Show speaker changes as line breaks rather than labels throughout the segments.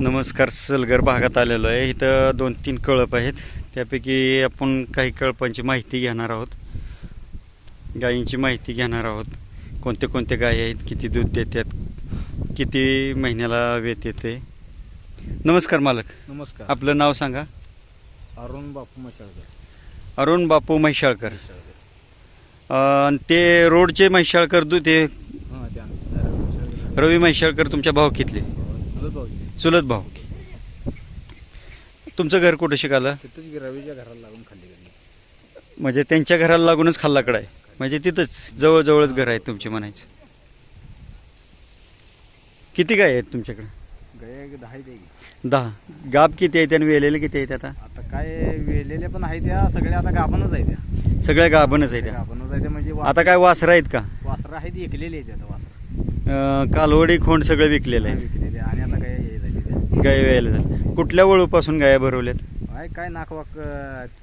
नमस्कार सलगर भागात आलेलो आहे. इथं दोन तीन कळप आहेत. त्यापैकी आपण काही कळपांची माहिती घेणार आहोत. गायींची माहिती घेणार आहोत. कोणते कोणते गायी आहेत किती दूध देतात किती महिन्याला वेत येते. नमस्कार मालक.
नमस्कार.
आपलं नाव सांगा.
अरुण बापू मशाळकर
अरुण बापू अं, ते रोडचे म्हैशाळकर दूध ते
हां
रवी म्हैशाळकर तुमच्या भावकीतले
चलत भाऊ.
तुमचं घर कुठं शिकालं
तिथंच रवीच्या घराला लागून खाल्ली
म्हणजे त्यांच्या घराला लागूनच खाल्लाकडं आहे. म्हणजे तिथंच जवळजवळच घर आहे तुमचे म्हणायचं. किती गाय आहेत तुमच्याकडे?
गाय दहा ते
दहा. गाब किती आहेत आणि वेलेले किती आहेत आता?
आता काय वेलेले पण आहे त्या सगळ्या आता गाभणच आहे त्या.
सगळ्या गाभणच आहेत.
गाभणच आहे त्या म्हणजे
आता काय वासरं आहेत का?
वासरं आहेत एकलेली आहेत आता वासरं.
कालवडी खोंड सगळं विकलेलं आहे
विकलेली आणि आता काय हे झाली त्या
गाय वेळेला झालं. कुठल्या वळूपासून गाया भरवल्यात?
काय काय नाकवाक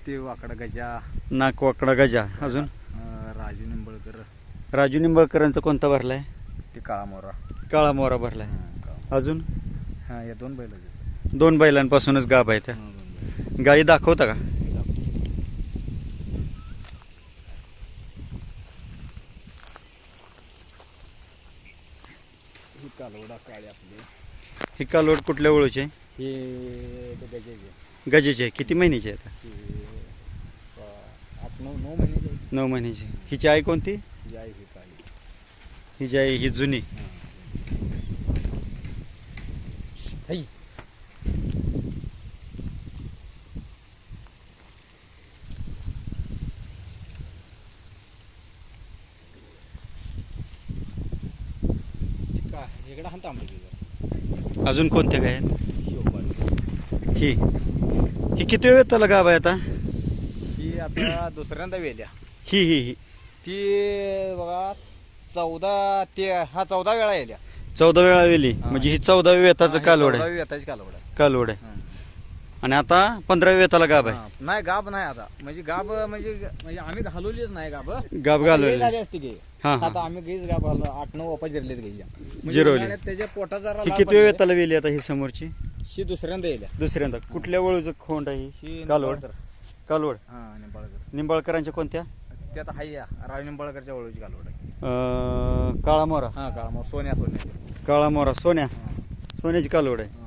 ते वाकडा गजा.
नाक वाकडा गजा. अजून?
अं, राजू निंबळकर.
राजू निंबळकरांचा कोणता भरलाय?
ते काळा मोरा.
काळा मोरा भरलाय.
हां.
अजून?
हां या दोन बैल
दोन बैलांपासूनच गाभ आहे त्या. गायी दाखवता का?
ही कालवडा काळे आपले.
ही कालवड कुठल्या
हे ते गजाचे
गजेची आहे. किती महिन्याची आहे आता?
आठ नऊ नऊ.
नऊ महिन्याची हिची आई कोणती?
ही ही
हिची आई ही जुनी.
का इकडं हात तांबडी
अजून कोणत्या गाय आहेत?
शिवपाली
ही. ही किती वेळ त्याला गाभ आहे आता?
ही आता दुसऱ्यांदा वेल्या.
ही ही ही.
ती बघा चौदा ते हा चौदा वेळा येल्या.
चौदा वेळा वेली. म्हणजे ही चौदाव्या वेताचं कालवड आहे.
कालवड आहे.
कालवड आहे. आणि आता पंधराव्या वेताला गाभ आहे.
नाही गाब नाही आता. म्हणजे गाब म्हणजे म्हणजे आम्ही घालवलीच नाही गाब
गाभ घालवलेली.
झाली असती
हा, हा.
आता आम्ही गेज गाब घाललो आठ नऊ वापा जिरलेत म्हणजे
जिरवली.
उन्हाळ्यात त्याच्या जरा
ही
लाल
किती. वेताला वेली आता ही समोरची?
ही दुसऱ्यांदा येल्या
दुसऱ्यांदा. कुठल्या वळूचं खोंड आहे
ही?
कालवड. कालवड.
हा निंबाळकर.
निंबाळकरांच्या कोणत्या?
ते आता हाय या. राव निंबाळकरच्या वळूची कालवड आहे.
अं, काळा मोरा
हा का मग सोन्या सोन्या.
काळा मोरा सोन्या. सोन्याची कालवड आहे.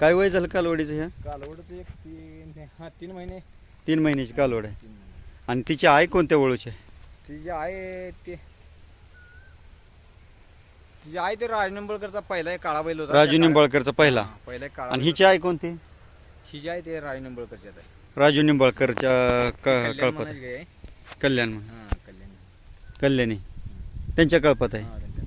काय वय झालं कालवडीचं ह्या?
कालवडचं एक तीन हा तीन महिने.
तीन महिन्याची कालवड आहे.
तीन महिने.
आणि तिची आई कोणत्या वळूची आहे?
तिची आहे ते तिची आई ते राज निंबाळकरचा पहिला एक काळा बैल होता.
राजू
त्या
निंबाळकरचा पहिला.
हा, पहिला एक काळा
आणि
बैल
हिची आई कोणती?
होता. हिची आहे ते राज निंबाळकरच्या आहे.
राजू निंबाळकरच्या क-
कल्याण
कळपात
म्हणायची
आहे.
आहे.
कल्याण म्हणून.
हा कल्याण.
कल्याणी. त्यांच्या कळपात आहे.
हा, त्यांच्या.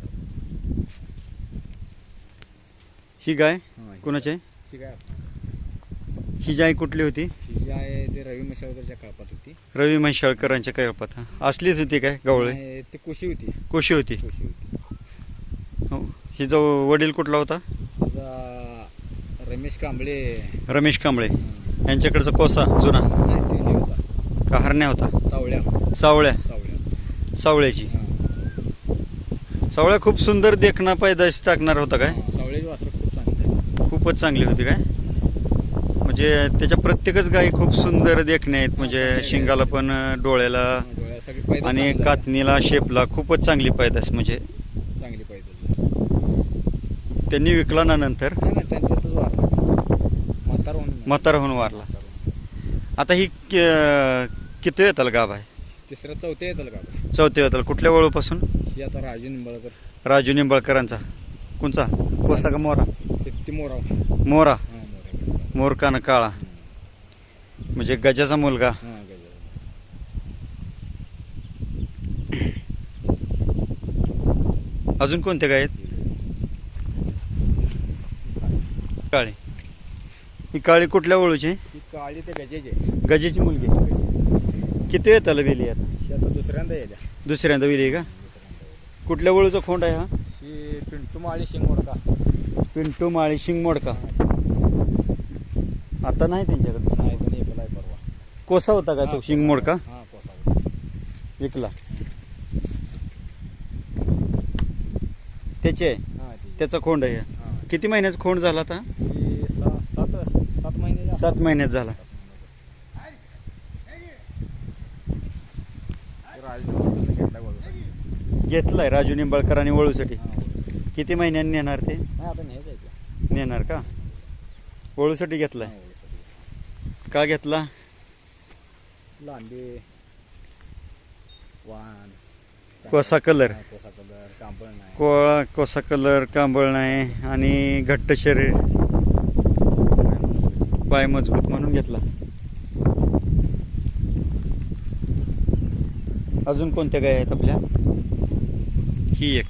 ही गाय
हा, ही
कोणाची आहे?
ही गाय आपली.
ही जी आई कुठली होती?
ही जी आहे ते रवी मशावकरच्या काळपात होती.
रवी म्हैशाळकरांच्या कळपात हा. असलीच होती काय गवळे?
आणि ते कुशी होती.
कोशी होती.
कुशी होती.
हो. ही जो वडील कुठला होता?
रमेश कांबळे.
रमेश कांबळे. यांच्याकडचा कोसा जुना.
नाही, तो हे होता.
का हरण्या होता?
सावळ्या.
सावळ्या.
सावळ्या.
सावळ्याची.
हा.
सावळ्या खूप सुंदर देखणा पैदाश टाकणार होता काय
हा, सावळ्याची वासरं खूप चांगली आहे.
खूपच चांगली होती काय? म्हणजे त्याच्या प्रत्येकच गायी खूप सुंदर देखणे आहेत. म्हणजे शिंगाला पण डोळ्याला आणि कातणीला शेपला खूपच चांगली पैदास म्हणजे.
चांगली पैदा
त्यांनी विकला ना नंतर?
म्हातार होऊन
वारला. आता ही किती येताल गाभ आहे
तिसऱ्या चौथ्या येतात का
चौथ्या येताल. कुठल्या वळूपासून?
आता राजू निंबाळकर.
राजू निंबाळकरांचा. कोणचा? कोसा का मोरा?
ते
मोरा.
हा मोरा
मोरकानं काळा. म्हणजे गजाचा मुलगा.
हा गजा
अजून कोणते गाय आहेत? काळी. ही काळी कुठल्या वळूची
ही काळी ते गजेचे.
गजेची मुलगी. किती येताला वेली आता?
दुसऱ्यांदा येल्या
दुसऱ्यांदा वेली आहे का? कुठल्या वळूचा फोंड आहे ही?
पिंटू माळी शिंगोडका
पिंटू माळी शिंग मोडका. आता नाही त्यांच्याकडे?
नाही पण एकला आहे परवा.
कोसा होता का तो शिंग मोडका?
हा कोसा
विकला. त्याचे?
हा ती.
त्याचा खोंड आहे.
हा.
किती महिन्याचा खोंड झाला आता?
ती सहा
सात महिन्यात झाला.
राजू घेतला वळूसाठी.
घेतलाय राजू निंबाळकर आणि वळूसाठी
हा, वळूसाठी.
किती महिन्यांनी नेणार ते?
नाही आता नाही जायचं
नेणार का?
हा, वळूसाठी.
का घेतला?
लांबी वाण
कोसा कलर.
कोसा कलर कांबळ नाही.
कोळा कोसा कलर कांबळ नाही आणि घट्ट शरीर. पाय मजबूत म्हणून घेतला. अजून कोणत्या गाय आहेत आपल्या? ही एक.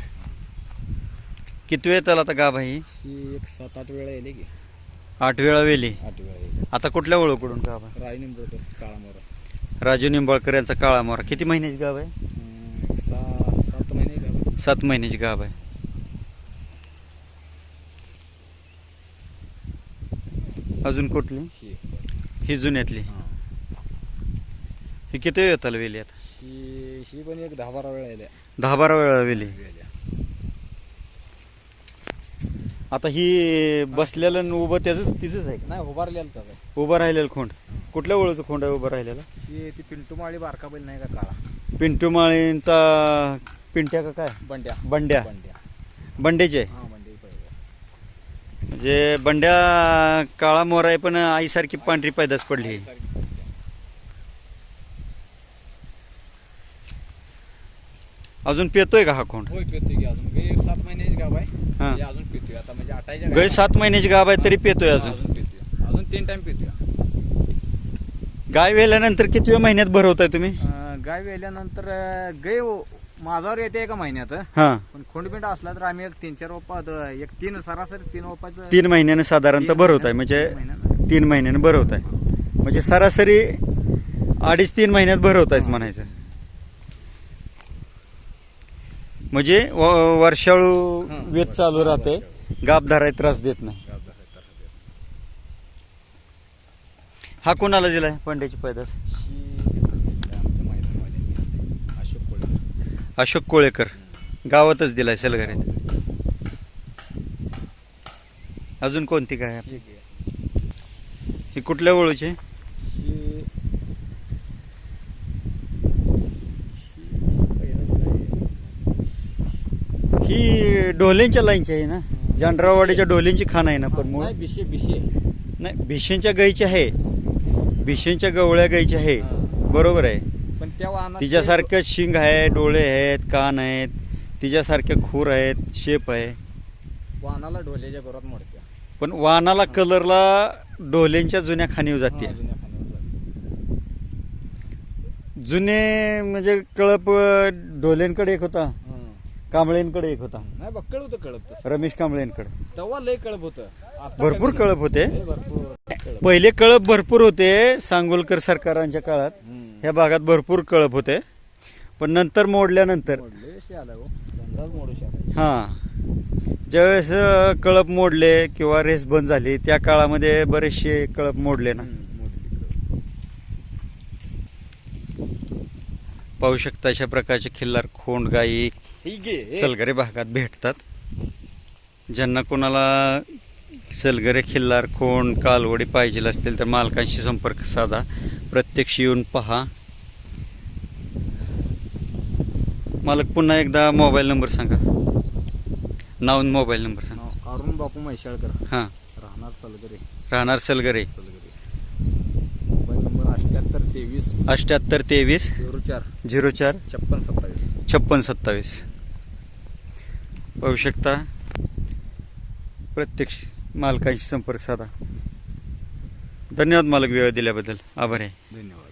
किती वेळ त्याला आता गाभ आहे ही?
एक सात आठ वेळा येते की.
आठ वेळा वेली.
आठ वेळा
आता कुठल्या ओळखकडून गाभ? आहे
राय निंबळकर काळा मोरा
राजू निंबाळकर यांचा काळा मोरा किती महिन्याची गाभ आहे?
सहा सात महिने.
सात महिन्याची गाभ आहे. अजून कुठली?
ही.
ही जुन्यातली.
हा.
ही किती वेळ येताल वेली आता?
ही ही पण एक दहा बारा वेळा येल्या
दहा बारा वेळा वेली
वेल्या.
आता ही बसलेलं आणि उभं त्याच तिचंच आहे
नाही उभारलेलं तर काय.
उभं राहिलेलं खोंड. कुठल्या ओळखचं खोंड आहे उभं राहिलेलं?
ती पिंटू माळी बारका बैल नाही का काळा?
पिंटू माळींचा पिंट्या का काय?
बंड्या.
बंड्या.
बंड्या.
बंड्याचे आहे
हा पहिलं
म्हणजे बंड्या काळा मोर आहे पण आईसारखी पांढरी पैदास पडली. अजून पेतोय का हा खोंड
होय पितोय की अजून. एक सात महिन्याची गाव आहे.
हा.
म्हणजे अजून पितोय. आता म्हणजे आटायच्या
गै सात महिन्याची गाभ आहे तरी पेतोय अजून.
अजून पितोय. अजून तीन टाइम पितोय.
गाय वेल्यानंतर किती महिन्यात भरवताय तुम्ही?
अं, गाय वेल्यानंतर अं, गाय ओ- माझ्यावर येते एका महिन्यात.
हा.
पण खोंडबिंड असला तर आम्ही एक तीन चार द- एक तीन सरासरी तीन ओपाचं
तीन महिन्याने साधारणतः
तीन
भरवताय म्हणजे
तीन महिन्यानं.
तीन महिन्याने भरवताय. म्हणजे सरासरी अडीच तीन महिन्यात भरवतायच. म्हणायचं. म्हणजे व- वर्षाळू
हा,
वेद चालू राहते. गाप धराय त्रास देत नाही
राहते.
हा कोणाला दिलाय पंड्याची पैदास
आमच्या मैदानवाल्यांनी दिली. अशोक कोळी
अशोक कोळेकर गावातच दिलाय सलगरीत अजून कोणती काय
ही.
ही कुठल्या ओळूची
ही ही पहिलंच काय
ढोलेंच्या लाईनची आहे ना? जानरावाडीच्या ढोलेंची खाण आहे ना पण मूळ
नाही बिशे बिशे.
नाही भिशेंच्या गाईची आहे. भिशेंच्या गवळ्या गाईची आहे. बरोबर आहे.
पण त्या वाहनात
तिच्यासारखं शिंग आहे डोळे आहेत कान आहेत तिच्यासारखे खूर आहेत शेप आहे.
वाहनाला ढोल्याच्या घरात मोडत्या.
पण वाहनाला कलरला ढोलेंच्या जुन्या खाणीव जाते
हा, जुन्या जाते.
जुने म्हणजे कळप अं, ढोलेंकडे एक होता. कांबळेंकडे एक होता
नाही बघ कळप तसं
रमेश कांबळेंकडे
तेव्हा लय कळप होतं आता
भरपूर
कमी
कळप होते
भरपूर कळप.
पहिले कळप भरपूर होते सांगोलकर सरकारांच्या काळात. ह्या भागात भरपूर कळप होते पण नंतर मोडल्यानंतर
मोडले शे आला हो धंदाच मोडू शे आला.
हां ज्यावेळेस अं, कळप मोडले किंवा रेस बंद झाली त्या काळामध्ये बरेचसे कळप मोडले ना
मोडली कळप.
पाहू शकता अशा प्रकारचे खिल्लार खोंड गायी
हे.
सलगरे भागात भेटतात. ज्यांना कोणाला सलगरे खिल्लार खोंड कालवडी पाहिजे असतील तर मालकांशी संपर्क साधा. प्रत्यक्ष येऊन पहा. मालक पुन्हा एकदा मोबाईल नंबर सांगा. नाव आणि मोबाईल नंबर सांगा.
अरुण बापू म्हैसाळकर
हां.
राहणार सलगरे.
राहणार
सलगरे. मोबाईल नंबर अठ्याहत्तर तेवीस
अठ्याहत्तर तेवीस
झिरो चार.
झिरो चार
छप्पन सत्तावीस.
छप्पन सत्तावीस. पाहू शकता प्रत्यक्ष मालकांशी संपर्क साधा. धन्यवाद मालक वेळ दिल्याबद्दल. आभार आहे.
धन्यवाद.